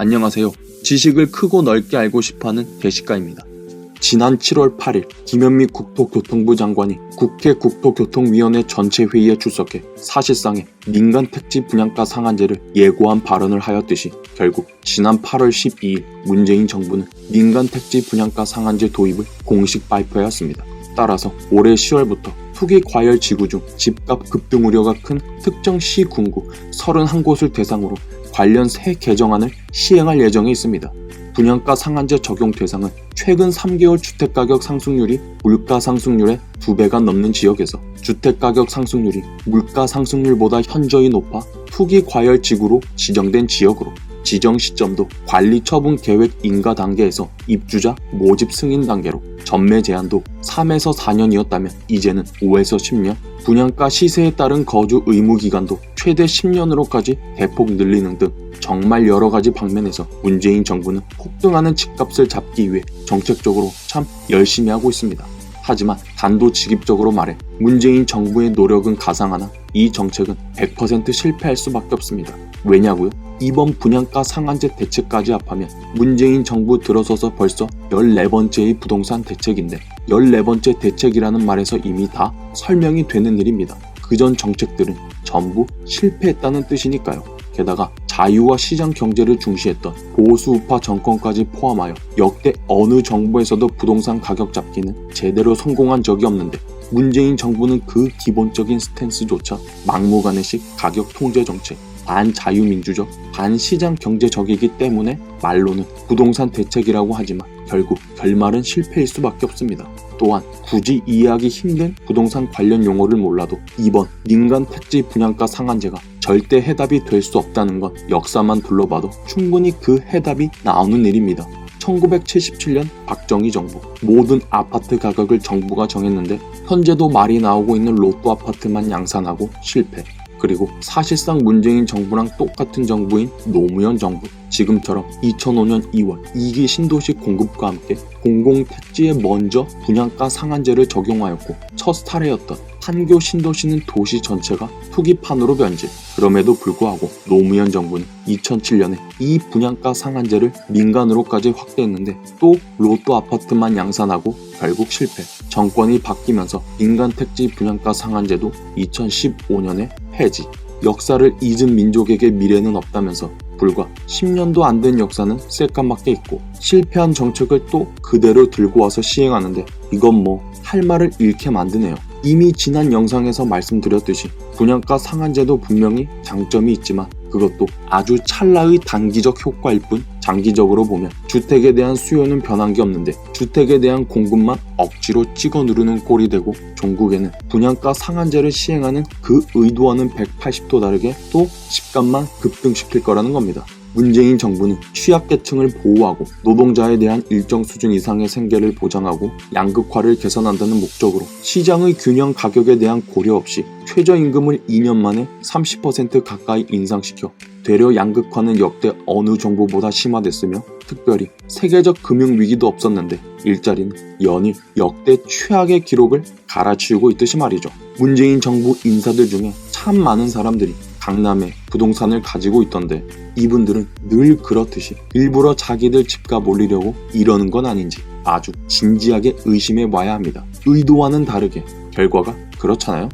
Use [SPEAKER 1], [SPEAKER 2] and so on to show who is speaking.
[SPEAKER 1] 안녕하세요. 지식을 크고 넓게 알고 싶어하는 게시가입니다. 지난 7월 8일 김현미 국토교통부 장관이 국회 국토교통위원회 전체 회의에 출석해 사실상의 민간 택지 분양가 상한제를 예고한 발언을 하였듯이 결국 지난 8월 12일 문재인 정부는 민간 택지 분양가 상한제 도입을 공식 발표하였습니다. 따라서 올해 10월부터 투기 과열 지구 중 집값 급등 우려가 큰 특정 시 군구 31곳을 대상으로 관련 새 개정안을 시행할 예정에 있습니다. 분양가 상한제 적용 대상은 최근 3개월 주택가격 상승률이 물가 상승률의 2배가 넘는 지역에서 주택가격 상승률이 물가 상승률보다 현저히 높아 투기 과열 지구로 지정된 지역으로 지정 시점도 관리 처분 계획 인가 단계에서 입주자 모집 승인 단계로 전매 제한도 3에서 4년이었다면 이제는 5에서 10년, 분양가 시세에 따른 거주 의무 기간도 최대 10년으로까지 대폭 늘리는 등 정말 여러 가지 방면에서 문재인 정부는 폭등하는 집값을 잡기 위해 정책적으로 참 열심히 하고 있습니다. 하지만 단도직입적으로 말해 문재인 정부의 노력은 가상하나 이 정책은 100% 실패할 수밖에 없습니다. 왜냐고요? 이번 분양가 상한제 대책까지 합하면 문재인 정부 들어서서 벌써 14번째의 부동산 대책인데 14번째 대책이라는 말에서 이미 다 설명이 되는 일입니다. 그전 정책들은 전부 실패했다는 뜻이니까요. 게다가 자유와 시장 경제를 중시했던 보수 우파 정권까지 포함하여 역대 어느 정부에서도 부동산 가격 잡기는 제대로 성공한 적이 없는데 문재인 정부는 그 기본적인 스탠스조차 막무가내식 가격 통제 정책, 반자유민주적, 반시장 경제적이기 때문에 말로는 부동산 대책이라고 하지만 결국 결말은 실패일 수밖에 없습니다. 또한 굳이 이해하기 힘든 부동산 관련 용어를 몰라도 이번 민간 택지 분양가 상한제가 절대 해답이 될 수 없다는 건 역사만 둘러봐도 충분히 그 해답이 나오는 일입니다. 1977년 박정희 정부 모든 아파트 가격을 정부가 정했는데 현재도 말이 나오고 있는 로또 아파트만 양산하고 실패. 그리고 사실상 문재인 정부랑 똑같은 정부인 노무현 정부. 지금처럼 2005년 2월 2기 신도시 공급과 함께 공공택지에 먼저 분양가 상한제를 적용하였고 첫 사례였던 판교 신도시는 도시 전체가 투기판으로 변질. 그럼에도 불구하고 노무현 정부는 2007년에 이 분양가 상한제를 민간으로까지 확대했는데 또 로또 아파트만 양산하고 결국 실패. 정권이 바뀌면서 민간 택지 분양가 상한제도 2015년에 폐지 역사를 잊은 민족에게 미래는 없다면서 불과 10년도 안 된 역사는 새까맣게 있고 실패한 정책을 또 그대로 들고 와서 시행하는데 이건 뭐 할 말을 잃게 만드네요. 이미 지난 영상에서 말씀드렸듯이 분양가 상한제도 분명히 장점이 있지만 그것도 아주 찰나의 단기적 효과일 뿐 장기적으로 보면 주택에 대한 수요는 변한 게 없는데 주택에 대한 공급만 억지로 찍어 누르는 꼴이 되고 종국에는 분양가 상한제를 시행하는 그 의도와는 180도 다르게 또 집값만 급등시킬 거라는 겁니다. 문재인 정부는 취약계층을 보호하고 노동자에 대한 일정 수준 이상의 생계를 보장하고 양극화를 개선한다는 목적으로 시장의 균형 가격에 대한 고려 없이 최저임금을 2년 만에 30% 가까이 인상시켜 되려 양극화는 역대 어느 정부보다 심화됐으며 특별히 세계적 금융 위기도 없었는데 일자리는 연일 역대 최악의 기록을 갈아치우고 있듯이 말이죠. 문재인 정부 인사들 중에 참 많은 사람들이 강남에 부동산을 가지고 있던데 이분들은 늘 그렇듯이 일부러 자기들 집값 올리려고 이러는 건 아닌지 아주 진지하게 의심해 봐야 합니다. 의도와는 다르게 결과가 그렇잖아요.